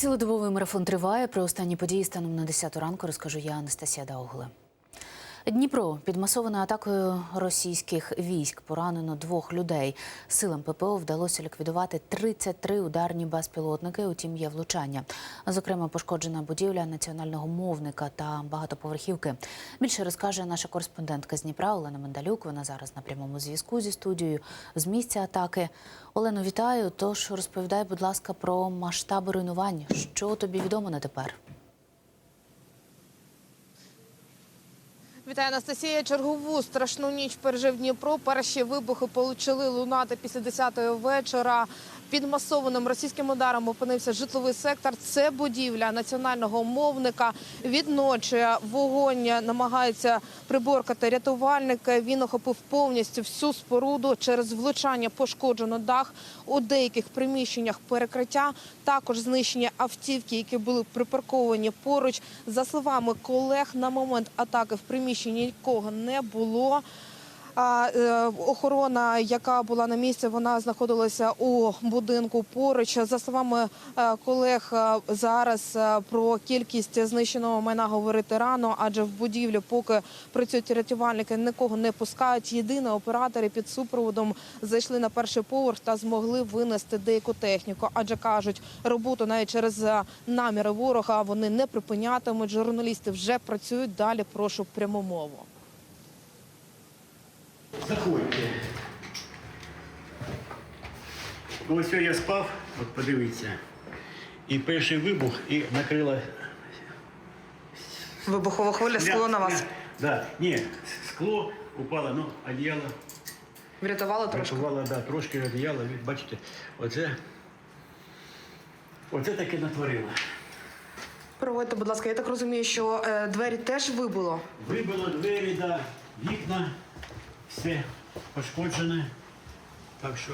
Цілодобовий марафон триває. Про останні події станом на 10 ранку розкажу я, Анастасія Даугуле. Дніпро під масованою атакою російських військ поранено двох людей. Силам ППО вдалося ліквідувати 33 ударні безпілотники. Утім, є влучання. Зокрема, пошкоджена будівля національного мовника та багатоповерхівки. Більше розкаже наша кореспондентка з Дніпра Олена Мендалюк. Вона зараз на прямому зв'язку зі студією з місця атаки. Олено, вітаю. Тож розповідай, будь ласка, про масштаби руйнувань. Що тобі відомо на тепер? Вітаю, Анастасія. Чергову страшну ніч пережив Дніпро. Перші вибухи почали лунати після 10-ї вечора. Під масованим російським ударом опинився житловий сектор. Це будівля національного мовника. Від ночі вогонь намагається приборкати рятувальники. Він охопив повністю всю споруду. Через влучання пошкоджено дах. У деяких приміщеннях перекриття. Також знищені автівки, які були припарковані поруч. За словами колег, на момент атаки в приміщенні нікого не було. А е, охорона, яка була на місці, вона знаходилася у будинку поруч. За словами е, колег, е, зараз про кількість знищеного майна говорити рано, адже в будівлі, поки працюють рятувальники, нікого не пускають. Єдине оператори під супроводом зайшли на перший поверх та змогли винести деяку техніку. Адже кажуть, роботу навіть через наміри ворога вони не припинятимуть. Журналісти вже працюють далі. Прошу пряму мову. Заходьте. Ось я спав, от подивіться. І перший вибух, і накрило. Вибухова хвиля скло на вас. Да. Ні, скло упало, ну, одіяло Врятувало трошки. Рахувало, да, трошки одіяло. Бачите, оце, оце таке натворило. Проводьте, будь ласка, я так розумію, що е, двері теж вибило. Вибило двері, да, вікна, все пошкоджене. Так що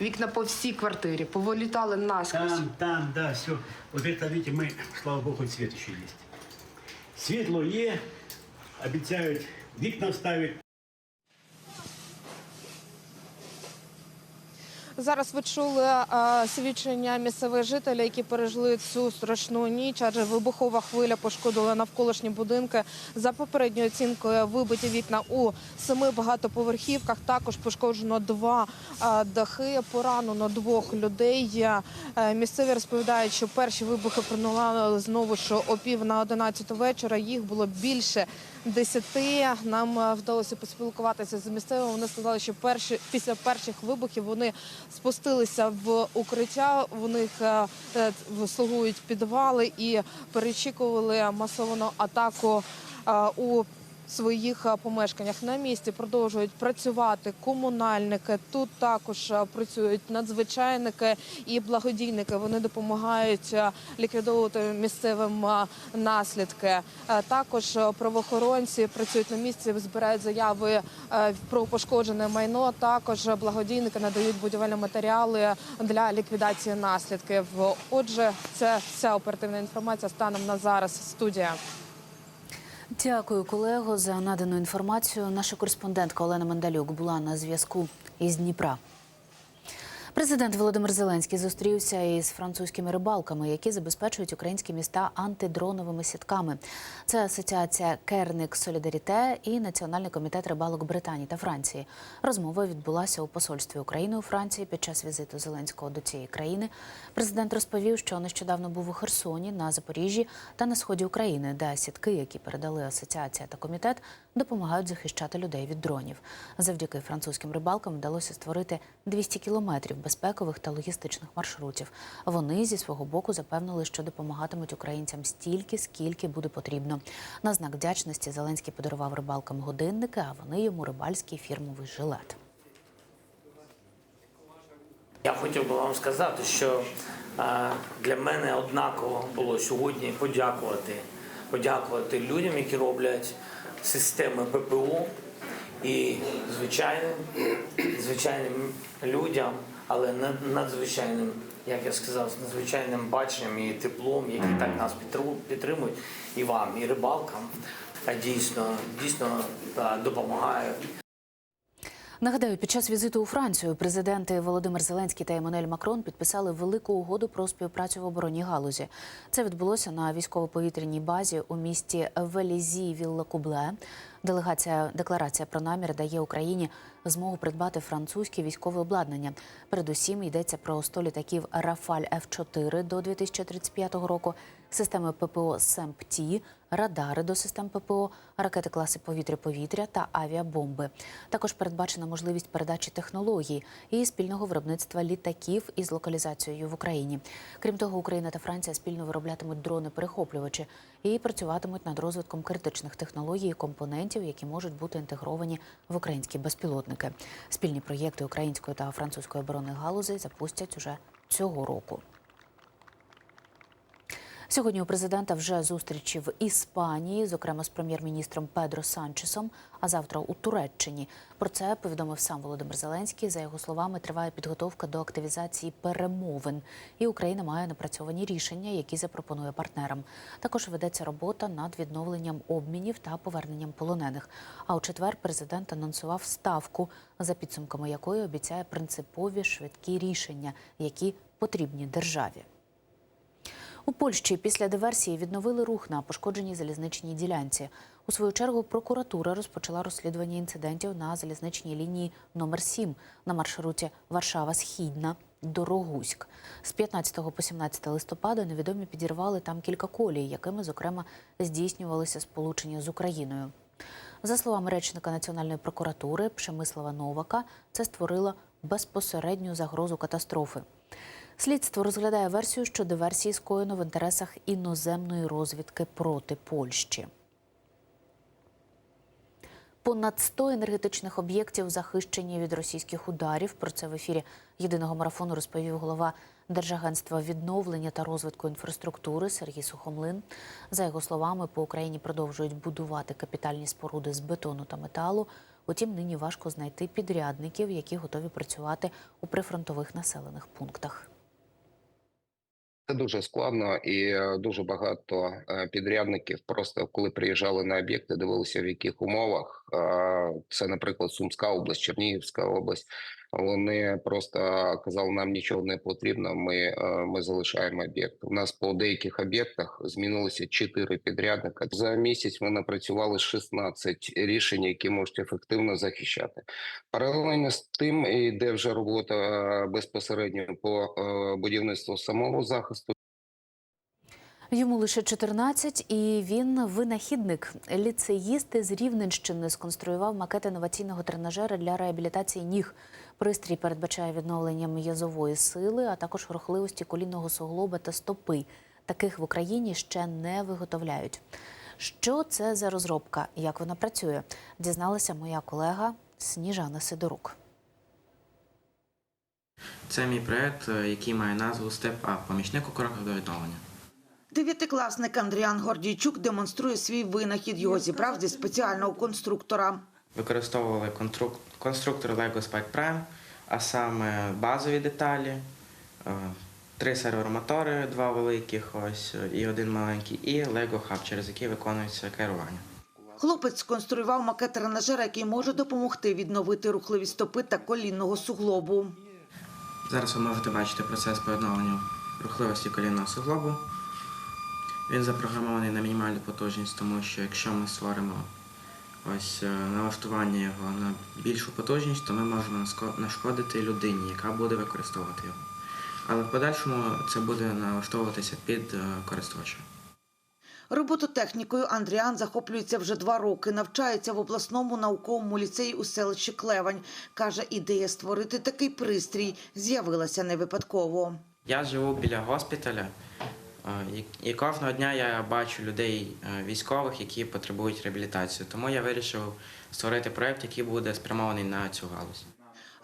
Вікна по всій квартирі, повилітали наскрізь. Там, там, да, все. Вот это, видите, ми, слава богу, свет ще є. Світло є, обіцяють вікна вставити. Зараз ви чули свідчення місцевих жителів, які пережили цю страшну ніч, адже вибухова хвиля пошкодила навколишні будинки. За попередньою оцінкою вибиті вікна у семи багатоповерхівках. Також пошкоджено два дахи, поранено двох людей. Е, Місцеві розповідають, що перші вибухи пролунали знову ж о пів на 11 вечора. Їх було більше десяти. Нам е, вдалося поспілкуватися з місцевими. Вони сказали, що перші після перших вибухів вони спустилися в укриття. У них е, е, слугують підвали і перечікували масовану атаку у своїх е, помешканнях на місці продовжують працювати комунальники. Тут також е, працюють надзвичайники і благодійники. Вони допомагають е, ліквідовувати місцевим наслідки. Також правоохоронці працюють на місці, збирають заяви про пошкоджене майно. Також благодійники надають будівельні матеріали для ліквідації наслідків. Отже, це вся оперативна інформація станом на зараз. Студія. Дякую, колего, за надану інформацію. Наша кореспондентка Олена Мандалюк була на зв'язку із Дніпра. Президент Володимир Зеленський зустрівся із французькими рибалками, які забезпечують українські міста антидроновими сітками. Це асоціація Керник Солідаріте і Національний комітет рибалок Британії та Франції. Розмова відбулася у посольстві України у Франції під час візиту Зеленського до цієї країни. Президент розповів, що нещодавно був у Херсоні, на Запоріжжі та на сході України, де сітки, які передали асоціація та комітет, допомагають захищати людей від дронів. Завдяки французьким рибалкам вдалося створити 200 кілометрів безпекових та логістичних маршрутів. Вони зі свого боку запевнили, що допомагатимуть українцям стільки, скільки буде потрібно. На знак вдячності Зеленський подарував рибалкам годинники, а вони йому рибальський фірмовий жилет. Я хотів би вам сказати, що е, для мене однаково було сьогодні подякувати, подякувати людям, які роблять системи ППО і звичайним, звичайним людям, але над- надзвичайним, як я сказав, з надзвичайним баченням і теплом, які так нас підтримують, і вам, і рибалкам. Дійсно, дійсно допомагають. Нагадаю, під час візиту у Францію президенти Володимир Зеленський та Еммануель Макрон підписали велику угоду про співпрацю в оборонній галузі. Це відбулося на військово-повітряній базі у місті Велізі Вілла-Кубле. Делегація декларація про намір дає Україні змогу придбати французьке військове обладнання. Передусім йдеться про 100 літаків Рафаль Ф-4 до 2035 року, системи ППО СЕМПТІ, радари до систем ППО, ракети класи повітря-повітря та авіабомби. Також передбачена можливість передачі технологій і спільного виробництва літаків із локалізацією в Україні. Крім того, Україна та Франція спільно вироблятимуть дрони-перехоплювачі і працюватимуть над розвитком критичних технологій і компонентів, які можуть бути інтегровані в українські безпілотники. Спільні проєкти української та французької оборонних галузей запустять уже цього року. Сьогодні у президента вже зустрічі в Іспанії, зокрема з прем'єр-міністром Педро Санчесом, а завтра у Туреччині. Про це повідомив сам Володимир Зеленський. За його словами, триває підготовка до активізації перемовин, і Україна має напрацьовані рішення, які запропонує партнерам. Також ведеться робота над відновленням обмінів та поверненням полонених. А у четвер президент анонсував ставку, за підсумками якої обіцяє принципові швидкі рішення, які потрібні державі. У Польщі після диверсії відновили рух на пошкодженій залізничній ділянці. У свою чергу прокуратура розпочала розслідування інцидентів на залізничній лінії номер 7 на маршруті Варшава-Східна. Дорогуськ з 15 по 17 листопада невідомі підірвали там кілька колій, якими зокрема здійснювалися сполучення з Україною. За словами речника Національної прокуратури Пшемислава Новака, це створило безпосередню загрозу катастрофи. Слідство розглядає версію, що диверсії скоєно в інтересах іноземної розвідки проти Польщі. Понад 100 енергетичних об'єктів захищені від російських ударів. Про це в ефірі єдиного марафону розповів голова Держагентства відновлення та розвитку інфраструктури Сергій Сухомлин. За його словами, по Україні продовжують будувати капітальні споруди з бетону та металу. Утім, нині важко знайти підрядників, які готові працювати у прифронтових населених пунктах. Це дуже складно і е, дуже багато е, підрядників просто коли приїжджали на об'єкти, дивилися в яких умовах. Е, Це, наприклад, Сумська область, Чернігівська область. Вони просто казали, нам нічого не потрібно. Ми, е, ми залишаємо об'єкт. У нас по деяких об'єктах змінилося 4 підрядника. За місяць ми напрацювали 16 рішень, які можуть ефективно захищати. Паралельно з тим йде вже робота е, безпосередньо по е, будівництву самого захисту. Йому лише 14, і він винахідник. Ліцеїст з Рівненщини сконструював макет інноваційного тренажера для реабілітації ніг. Пристрій передбачає відновлення м'язової сили, а також рухливості колінного суглоба та стопи. Таких в Україні ще не виготовляють. Що це за розробка? Як вона працює? Дізналася моя колега Сніжана Сидорук. Це мій проект, е, який має назву Step Up – помічник у кроках до відновлення. Дев'ятикласник Андріан Гордійчук демонструє свій винахід. Його зібрав зі спеціального конструктора. Використовували конструктор Lego Spike Prime, а саме базові деталі, е, три сервомотори, два великих ось і один маленький, і Lego Hub, через який виконується керування. Хлопець сконструював макет тренажера, який може допомогти відновити рухливість стопи та колінного суглобу. Зараз ви можете бачити процес по відновленню рухливості колінного суглобу. Він запрограмований на мінімальну потужність, тому що якщо ми створимо ось е, налаштування його на більшу потужність, то ми можемо нашкодити людині, яка буде використовувати його. Але в подальшому це буде налаштовуватися під е, користувача. Робототехнікою Андріан захоплюється вже два роки. Навчається в обласному науковому ліцеї у селищі Клевань. Каже, ідея створити такий пристрій з'явилася не випадково. Я живу біля госпіталя, і- і кожного дня я бачу людей е, військових, які потребують реабілітації. Тому я вирішив створити проект, який буде спрямований на цю галузь.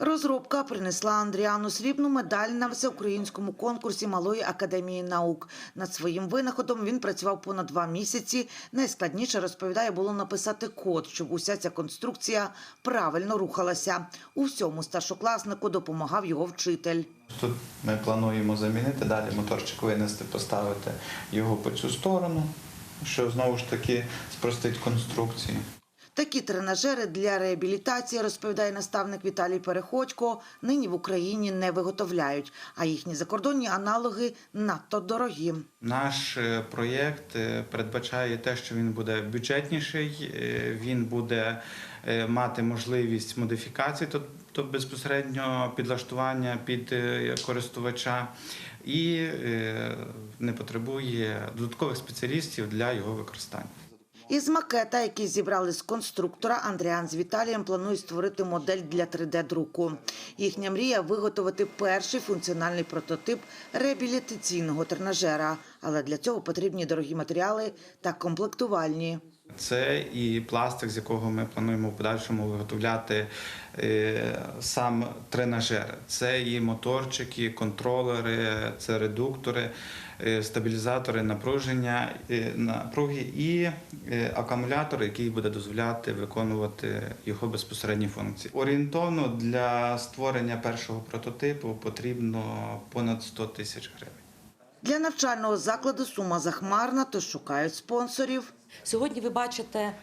Розробка принесла Андріану срібну медаль на всеукраїнському конкурсі Малої академії наук. Над своїм винаходом він працював понад два місяці. Найскладніше розповідає було написати код, щоб уся ця конструкція правильно рухалася. У всьому старшокласнику допомагав його вчитель. Тут ми плануємо замінити далі моторчик винести, поставити його по цю сторону, що знову ж таки спростить конструкцію. Такі тренажери для реабілітації, розповідає наставник Віталій Переходько, нині в Україні не виготовляють, а їхні закордонні аналоги надто дорогі. Наш е, проєкт е, передбачає те, що він буде бюджетніший, е, він буде мати можливість модифікації, тобто безпосередньо підлаштування під користувача, і не потребує додаткових спеціалістів для його використання. Із макета, який зібрали з конструктора, Андріан з Віталієм планують створити модель для 3D-друку. Їхня мрія виготовити перший функціональний прототип реабілітаційного тренажера. Але для цього потрібні дорогі матеріали та комплектувальні. Це і пластик, з якого ми плануємо в подальшому виготовляти е, сам тренажер. Це і моторчики, контролери, це редуктори, е, стабілізатори напруження, е, напруги і акумулятор, який буде дозволяти виконувати його безпосередні функції. Орієнтовно для створення першого прототипу потрібно понад 100 тисяч гривень. Для навчального закладу сума захмарна, тож шукають спонсорів. Сьогодні ви бачите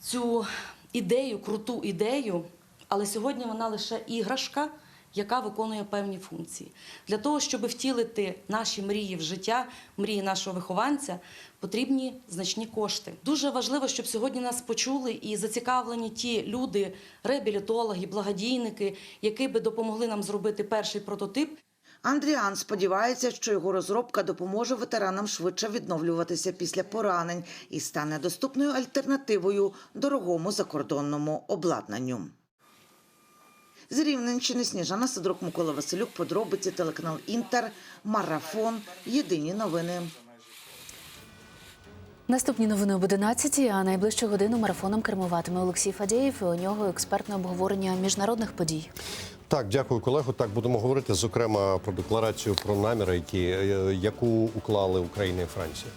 цю ідею, круту ідею, але сьогодні вона лише іграшка, яка виконує певні функції. Для того, щоб втілити наші мрії в життя, мрії нашого вихованця, потрібні значні кошти. Дуже важливо, щоб сьогодні нас почули і зацікавлені ті люди, реабілітологи, благодійники, які би допомогли нам зробити перший прототип. Андріан сподівається, що його розробка допоможе ветеранам швидше відновлюватися після поранень і стане доступною альтернативою дорогому закордонному обладнанню. З Рівненщини Сніжана Сидорук, Микола Василюк, подробиці, телеканал Інтер, Марафон, Єдині новини. Наступні новини об 11, а найближчу годину марафоном кермуватиме Олексій Фадєєв. І у нього експертне обговорення міжнародних подій. Так, дякую, колегу. Так будемо говорити зокрема про декларацію про наміри, які, е, яку уклали Україна і Франція.